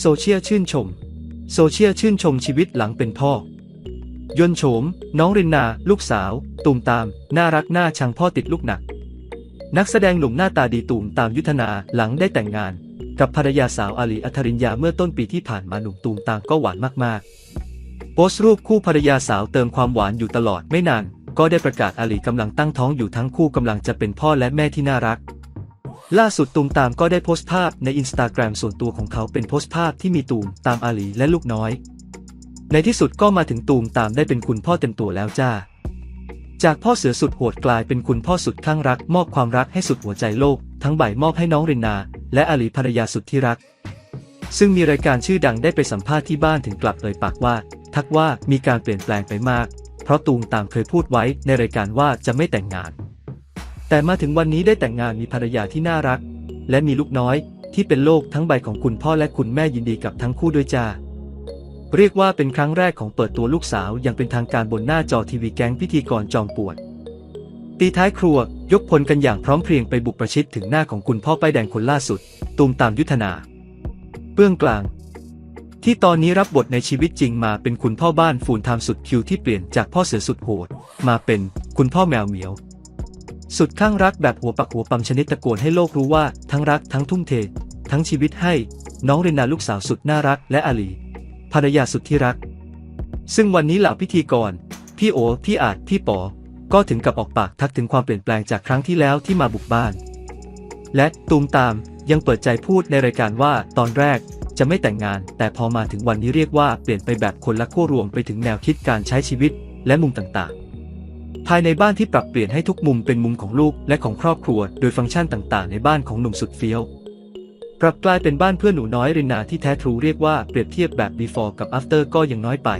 โซเชียลชื่นชม โซเชียลชื่นชมชีวิตหลังเป็นพ่อ ยนโฉม น้องรินนา ลูกสาว ตูมตาม น่ารักน่าชังพ่อติดลูกหนัก นักแสดงหนุ่มหน้าตาดีตูมตามยุทธนาหลังได้แต่งงาน กับภรรยาสาวอาลีอัธรินยาเมื่อต้นปีที่ผ่านมาหนุ่มตูมตามก็หวานมากๆ โพสต์รูปคู่ภรรยาสาวเติมความหวานอยู่ตลอดไม่นาน ก็ได้ประกาศอาลีกำลังตั้งท้องอยู่ทั้งคู่กำลังจะเป็นพ่อและแม่ที่น่ารัก ล่าสุดตูมตามก็ได้โพสต์ภาพในอินสตาแกรมส่วนตัวของเขาเป็นโพสต์ภาพที่มีตูมตามอาลีและลูกน้อย ในที่สุดก็มาถึงตูมตามได้เป็นคุณพ่อเต็มตัวแล้วจ้า จากพ่อเสือสุดโหดกลายเป็นคุณพ่อสุดข้างรัก มอบความรักให้สุดหัวใจโลก ทั้งใบมอบให้น้องรินนา และอาลีภรรยาสุดที่รัก ซึ่งมีรายการชื่อดังได้ไปสัมภาษณ์ที่บ้านถึงกลับเอ่ยปากว่า ทักว่ามีการเปลี่ยนแปลงไปมาก เพราะตูมตามเคยพูดไว้ในรายการว่าจะไม่แต่งงาน แต่มาถึงวันนี้ได้แต่งงานมีภรรยาที่น่ารัก และมีลูกน้อยที่เป็นโลกทั้งใบของคุณพ่อและคุณแม่ยินดีกับทั้งคู่ด้วยจ้าเรียกว่าเป็นครั้งแรกของเปิดตัวลูกสาวอย่างเป็นทางการบนหน้าจอทีวีแก๊งพิธีกรจอมปวด ตีท้ายครัวยกพลกันอย่างพร้อมเพรียงไปบุกประชิดถึงหน้าของคุณพ่อป้ายแดงคนล่าสุด ตูมตามยุทธนา เบื้องกลาง ที่ตอนนี้รับบทในชีวิตจริงมาเป็นคุณพ่อบ้านฟูนไทม์สุดคิวที่เปลี่ยนจากพ่อเสือสุดโหดมาเป็นคุณพ่อแมวเหมียว สุดข้างรักแบบหัวปักหัวปั๊มชนิดตะโกนให้โลกรู้ว่าทั้งรักทั้งทุ่มเท ทั้งชีวิตให้ น้องเรนนาลูกสาวสุดน่ารักและอาลีภรรยาสุดที่รัก ซึ่งวันนี้เหล่าพิธีกร พี่โอพี่อาจพี่ปอ ก็ถึงกับออกปากทักถึงความเปลี่ยนแปลงจากครั้งที่แล้วที่มาบุกบ้าน และตูมตามยังเปิดใจพูดในรายการว่าตอนแรกจะไม่แต่งงาน แต่พอมาถึงวันนี้เรียกว่าเปลี่ยนไปแบบคนละขั้วรวมไปถึงแนวคิดการใช้ชีวิตและมุมต่างๆ ภายในบ้านที่ปรับเปลี่ยนให้ทุกมุมเป็นมุมของลูกและของครอบครัว โดยฟังก์ชันต่างๆ ในบ้านของหนุ่มสุดเฟี้ยวกลับกลายเป็นบ้านเพื่อนหนูน้อยรินนาที่แท้ทรูเรียกว่าเปรียบเทียบแบบ before กับ after ก็ยังน้อยไป